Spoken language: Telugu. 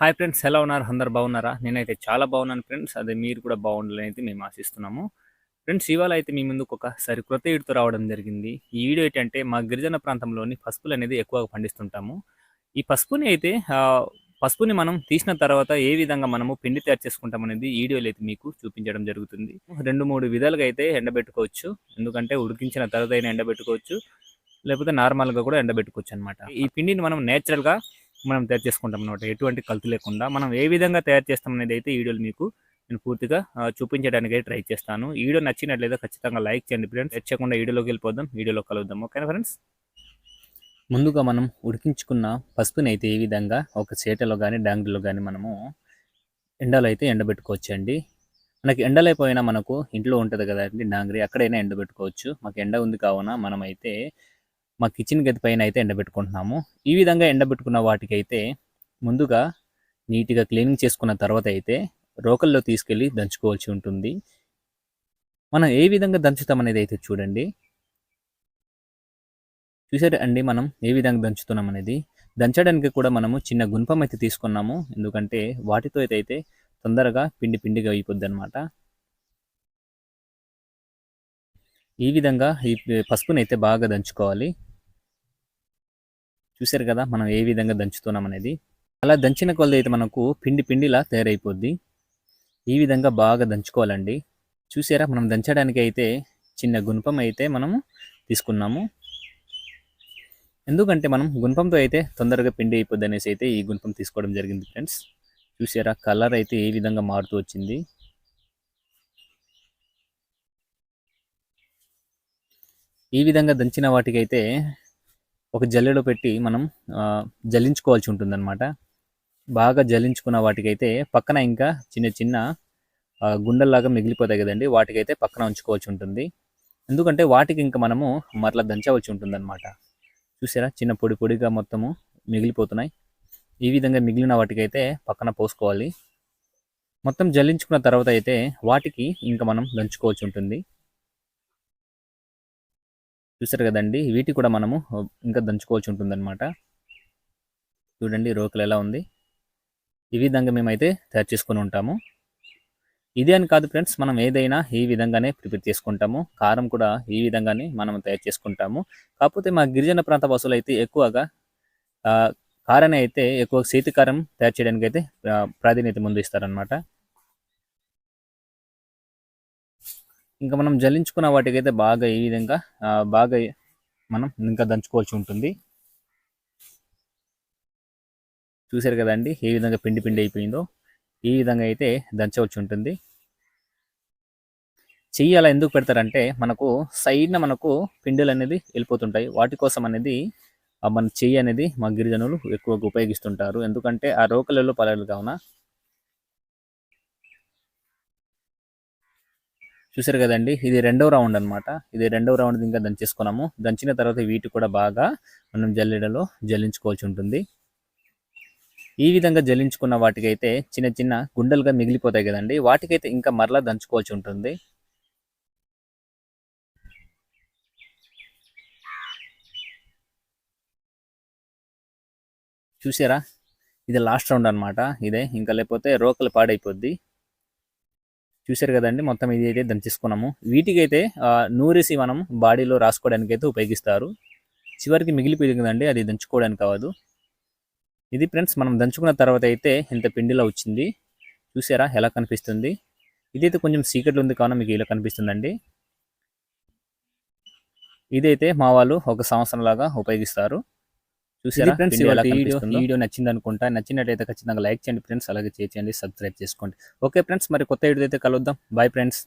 హాయ్ ఫ్రెండ్స్ ఎలా ఉన్నారు? అందరు బాగున్నారా? నేనైతే చాలా బాగున్నాను ఫ్రెండ్స్ అదే మీరు కూడా బాగుండాలని అయితే మేము ఆశిస్తున్నాము. ఫ్రెండ్స్ ఇవాళ అయితే మీ ముందుకు ఒక సరికొత్త ఈడుతో రావడం జరిగింది. ఈ వీడియో ఏంటంటే మా గిరిజన ప్రాంతంలోని పసుపులు అనేది ఎక్కువగా పండిస్తుంటాము. ఈ పసుపుని అయితే ఆ, పసుపుని మనం తీసిన తర్వాత ఏ విధంగా మనము పిండి తయారు చేసుకుంటాం అనేది ఈ వీడియోలో అయితే మీకు చూపించడం జరుగుతుంది. రెండు మూడు విధాలుగా అయితే ఎండబెట్టుకోవచ్చు. ఎందుకంటే ఉడికించిన తర్వాత అయినా ఎండబెట్టుకోవచ్చు. లేకపోతే నార్మల్గా కూడా ఎండబెట్టుకోవచ్చు అనమాట ఈ పిండిని మనం నేచురల్గా మనం తయారు చేసుకుంటాం అనమాట ఎటువంటి కల్తీ లేకుండా మనం ఏ విధంగా తయారు చేస్తాం అనేది అయితే వీడియోలు మీకు నేను పూర్తిగా చూపించడానికి ట్రై చేస్తాను. ఈ వీడియో నచ్చినట్లయితే ఖచ్చితంగా లైక్ చేయండి ఫ్రెండ్స్. తెచ్చకుండా వీడియోలోకి వెళ్ళిపోదాం. వీడియోలో కలుద్దాం. ఓకేనా ఫ్రెండ్స్? ముందుగా మనం ఉడికించుకున్న పసుపుని అయితే ఈ విధంగా ఒక చేటలో కానీ డాంగ్రీలో కానీ మనము ఎండలో అయితే ఎండబెట్టుకోవచ్చండి. మనకి ఎండలైపోయినా మనకు ఇంట్లో ఉంటుంది కదండి డాంగ్రీ అక్కడైనా ఎండబెట్టుకోవచ్చు. మాకు ఎండ ఉంది కావున మనమైతే మా కిచెన్ గది పైన అయితే ఎండబెట్టుకుంటున్నాము. ఈ విధంగా ఎండబెట్టుకున్న వాటికి అయితే ముందుగా నీట్గా క్లీనింగ్ చేసుకున్న తర్వాత అయితే రోకల్లో తీసుకెళ్ళి దంచుకోవాల్సి ఉంటుంది. మనం ఏ విధంగా దంచుతాం అనేది అయితే చూడండి. చూసారు అండి మనం ఏ విధంగా దంచుతున్నాం అనేది? దంచడానికి కూడా మనము చిన్న గుణపం అయితే తీసుకున్నాము. ఎందుకంటే వాటితో అయితే తొందరగా పిండి పిండిగా అయిపోద్ది అనమాట ఈ విధంగా ఈ పసుపుని అయితే బాగా దంచుకోవాలి. చూసారు కదా మనం ఏ విధంగా దంచుతున్నాం అనేది. అలా దంచిన కొలది అయితే మనకు పిండి పిండిలా తయారైపోద్ది. ఈ విధంగా బాగా దంచుకోవాలండి. చూసారా మనం దంచడానికి అయితే చిన్న గుణపం అయితే మనము తీసుకున్నాము. ఎందుకంటే మనం గుణపంతో అయితే తొందరగా పిండి అయిపోద్ది అనేసి అయితే ఈ గుణపం తీసుకోవడం జరిగింది ఫ్రెండ్స్. చూసారా కలర్ అయితే ఏ విధంగా మారుతూ వచ్చింది. ఈ విధంగా దంచిన వాటికైతే ఒక జల్లెడో పెట్టి మనం ఆ, జల్లించుకోవాల్సి ఉంటుందన్నమాట. బాగా జల్లించుకున్న వాటికైతే పక్కన ఇంకా చిన్న చిన్న గుండెల్లాగా మిగిలిపోతాయి కదండి. వాటికైతే పక్కన ఉంచుకోవాల్సి ఉంటుంది. ఎందుకంటే వాటికి ఇంకా మనము మరలా దంచవలసి ఉంటుందన్నమాట. చూసారా? చిన్న పొడి పొడిగా మొత్తము మిగిలిపోతున్నాయి. ఈ విధంగా మిగిలిన వాటికైతే పక్కన పోసుకోవాలి. మొత్తం జల్లించుకున్న తర్వాత అయితే వాటికి ఇంకా మనం దంచుకోవాల్సి ఉంటుంది. చూసారు కదండి. వీటి కూడా మనము ఇంకా దంచుకోవాల్సి ఉంటుందన్నమాట. చూడండి రోకలు ఎలా ఉంది. ఈ విధంగా మేమైతే తయారు చేసుకొని ఉంటాము. ఇదే అని కాదు ఫ్రెండ్స్ మనం ఏదైనా ఈ విధంగానే ప్రిపేర్ చేసుకుంటాము. కారం కూడా ఈ విధంగానే మనం తయారు చేసుకుంటాము. కాకపోతే మా గిరిజన ప్రాంత వాసులు అయితే ఎక్కువగా కారాన్ని అయితే ఎక్కువ చేతి కారం తయారు చేయడానికి అయితే ప్రాధాన్యత ముందు ఇస్తారనమాట ఇంకా మనం జల్లించుకున్న వాటికైతే బాగా ఈ విధంగా బాగా మనం ఇంకా దంచుకోవాల్సి ఉంటుంది. చూసారు కదండి ఏ విధంగా పిండి పిండి అయిపోయిందో ఈ విధంగా అయితే దంచవలసి ఉంటుంది. చెయ్యి అలా ఎందుకు పెడతారంటే మనకు సైడ్న మనకు పిండిలు అనేది వెళ్ళిపోతుంటాయి. వాటి కోసం అనేది మన చెయ్యి అనేది మా గిరిజనులు ఎక్కువగా ఉపయోగిస్తుంటారు. ఎందుకంటే ఆ రోకలలో పలాలు కావున చూసారు కదండి? ఇది రెండవ రౌండ్ అన్నమాట. ఇది రెండవ రౌండ్ ఇంకా దంచేసుకున్నాము. దంచిన తర్వాత వీటి కూడా బాగా మనం జల్లెడలో జల్లించుకోవాల్సి ఉంటుంది. ఈ విధంగా జల్లించుకున్న వాటికైతే చిన్న చిన్న గుండెలుగా మిగిలిపోతాయి కదండి? వాటికైతే ఇంకా మరలా దంచుకోవాల్సి ఉంటుంది. చూసారా? ఇది లాస్ట్ రౌండ్ అన్నమాట. ఇదే. ఇంకా లేకపోతే రోకలు పాడైపోద్ది. చూసారు కదండి మొత్తం ఇది అయితే దంచేసుకున్నాము. వీటికైతే నూరేసి మనం బాడీలో రాసుకోవడానికి అయితే ఉపయోగిస్తారు. చివరికి మిగిలిపోయింది కదండి అది దంచుకోవడానికి కావదు ఇది ఫ్రెండ్స్ మనం దంచుకున్న తర్వాత అయితే ఇంత పిండిలా వచ్చింది. చూసారా ఎలా కనిపిస్తుంది? ఇదైతే కొంచెం సీక్రెట్లు ఉంది కావున మీకు ఇలా కనిపిస్తుందండి. ఇదైతే మా వాళ్ళు ఒక సంవత్సరం లాగా ఉపయోగిస్తారు. చూసారా? ఫ్రెండ్స్ వీడియో ఈ కనిపిస్తుందో? వీడియో నచ్చింది అనుకుంటా నచ్చినట్టయితే ఖచ్చితంగా లైక్ చేయండి ఫ్రెండ్స్ అలాగే చేయండి సబ్స్క్రైబ్ చేసుకోండి. ఓకే ఫ్రెండ్స్ మరి కొత్త వీడియో అయితే కలుద్దాం. Bye friends